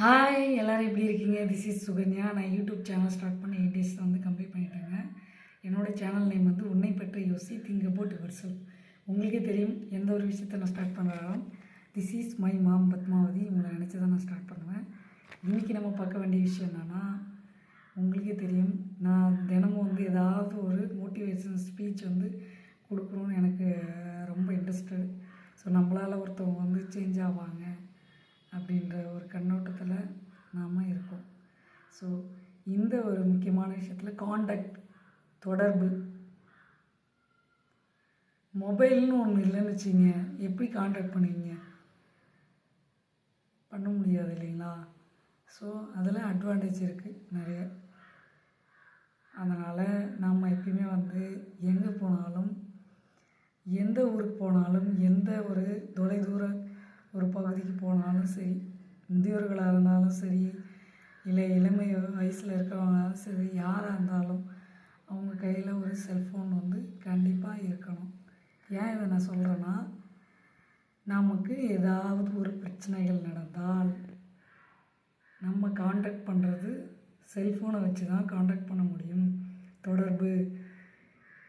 Hi எல்லோரும் எப்படி இருக்கீங்க? திஸ் இஸ் சுகன்யா நான் யூடியூப் சேனல் ஸ்டார்ட் பண்ணி எயிட் டேஸ் வந்து கம்ப்ளீட் பண்ணிட்டேங்க. என்னோட சேனல் நேம் வந்து உன்னை பற்றி யோசி திங்க் அபவுட் யுவர் செல்ஃப் உங்களுக்கே தெரியும் எந்த ஒரு விஷயத்த நான் start பண்ணுறாலும் this is my mom Padmavathi. உங்களை நினச்சி தான் நான் ஸ்டார்ட் பண்ணுவேன். இன்றைக்கி நம்ம பார்க்க வேண்டிய விஷயம் என்னென்னா உங்களுக்கே தெரியும் நான் தினமும் வந்து ஏதாவது ஒரு மோட்டிவேஷன் ஸ்பீச் வந்து கொடுக்கணும்னு எனக்கு ரொம்ப இன்ட்ரெஸ்டட் ஸோ நம்மளால் ஒருத்தவங்க வந்து சேஞ்ச் ஆவாங்க அப்படின்ற ஒரு கண்ணோட்டத்தை ஸோ இந்த ஒரு முக்கியமான விஷயத்தில் காண்டாக்ட் தொடர்பு. மொபைல்னு ஒன்று இல்லைன்னு வச்சிங்க எப்படி காண்டாக்ட் பண்ணுவீங்க? பண்ண முடியாது இல்லைங்களா? ஸோ அதில் அட்வான்டேஜ் இருக்குது நிறைய. அதனால் நாம் எப்பயுமே வந்து எங்கே போனாலும் எந்த ஊருக்கு போனாலும் எந்த ஒரு தொலைதூர ஒரு பகுதிக்கு போனாலும் சரி முதியோர்களாக இருந்தாலும் சரி இல்லை இளமை வயசில் இருக்கிறவங்க சரி யாராக இருந்தாலும் அவங்க கையில் ஒரு செல்ஃபோன் வந்து கண்டிப்பாக இருக்கணும். ஏன் இதை நான் சொல்கிறேன்னா நமக்கு ஏதாவது ஒரு பிரச்சனைகள் நடந்தால் நம்ம காண்டாக்ட் பண்ணுறது செல்ஃபோனை வச்சு தான் காண்டாக்ட் பண்ண முடியும். தொடர்பு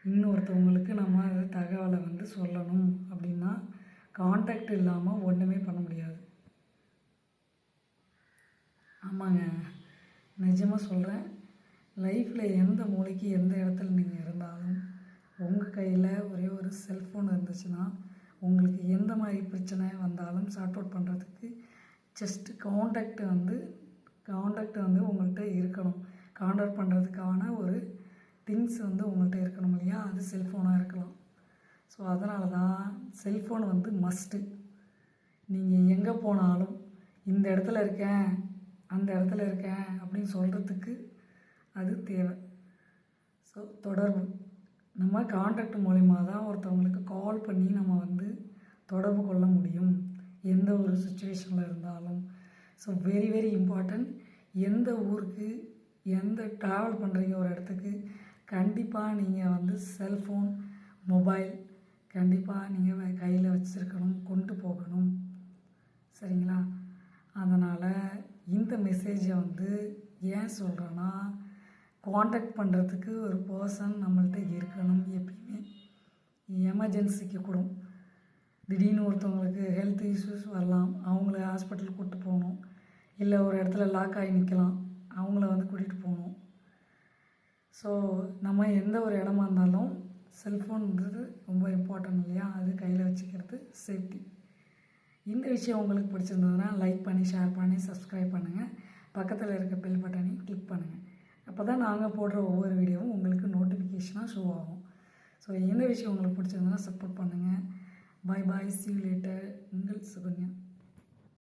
இன்னொருத்தவங்களுக்கு நம்ம தகவலை வந்து சொல்லணும் அப்படின்னா காண்டாக்ட் இல்லாமல் ஒன்றுமே பண்ண முடியாது. ஆமாங்க. நிஜமாக சொல்கிறேன் லைஃப்பில் எந்த மூளைக்கு எந்த இடத்துல நீங்கள் இருந்தாலும் உங்கள் கையில் ஒரே ஒரு செல்ஃபோன் இருந்துச்சுன்னா உங்களுக்கு எந்த மாதிரி பிரச்சனை வந்தாலும் சார்ட் அவுட் பண்ணுறதுக்கு ஜஸ்ட் காண்டாக்ட் வந்து காண்டாக்ட் வந்து உங்கள்கிட்ட இருக்கணும். காண்டாக்ட் பண்ணுறதுக்கான ஒரு திங்ஸ் வந்து உங்கள்கிட்ட இருக்கணும் இல்லையா? அது செல்ஃபோனாக இருக்கலாம். ஸோ அதனால தான் செல்ஃபோன் வந்து மஸ்ட்டு நீங்கள் எங்கே போனாலும் இந்த இடத்துல இருக்கேன் அந்த இடத்துல இருக்கேன் அப்படின்னு சொல்கிறதுக்கு அது தேவை. ஸோ தொடர்பு. நம்ம கான்டாக்ட் மூலிமா தான் ஒருத்தவங்களுக்கு கால் பண்ணி நம்ம வந்து தொடர்பு கொள்ள முடியும். எந்த ஒரு சுச்சுவேஷனில் இருந்தாலும். ஸோ வெரி வெரி இம்பார்ட்டண்ட் எந்த ஊருக்கு எந்த ட்ராவல் பண்ணுறீங்க ஒரு இடத்துக்கு கண்டிப்பாக நீங்கள் வந்து செல்ஃபோன் மொபைல் கண்டிப்பாக நீங்கள் கையில் வச்சுருக்கணும் கொண்டு போகணும். சரிங்களா? அதனால் இந்த மெசேஜை வந்து ஏன் சொல்கிறேன்னா காண்டாக்ட் பண்ணுறதுக்கு ஒரு பர்சன் நம்மள்ட்ட இருக்கணும் எப்பயுமே. எமர்ஜென்சிக்கு கூட திடீர்னு ஒருத்தவங்களுக்கு ஹெல்த் இஷ்யூஸ் வரலாம் அவங்கள ஹாஸ்பிட்டல் கூப்பிட்டு போகணும் இல்லை ஒரு இடத்துல லாக் ஆகி நிற்கலாம் அவங்கள வந்து கூட்டிகிட்டு போகணும். ஸோ நம்ம எந்த ஒரு இடமா இருந்தாலும் செல்ஃபோன்ன்றது ரொம்ப இம்பார்ட்டன்ட் இல்லையா? அது கையில் வச்சுக்கிறது சேஃப்டி இந்த விஷயம் உங்களுக்கு பிடிச்சிருந்ததுன்னா லைக் பண்ணி ஷேர் பண்ணி சப்ஸ்கிரைப் பண்ணுங்கள் பக்கத்தில் இருக்க பெல் பட்டனையும் கிளிக் பண்ணுங்கள் அப்போ தான் நாங்கள் போடுற ஒவ்வொரு வீடியோவும் உங்களுக்கு நோட்டிஃபிகேஷனாக ஷோ ஆகும். ஸோ இந்த விஷயம் உங்களுக்கு பிடிச்சிருந்ததுன்னா சப்போர்ட் பண்ணுங்கள் பாய் பாய் சி லேட்டர் உங்கள் சுகன்யா.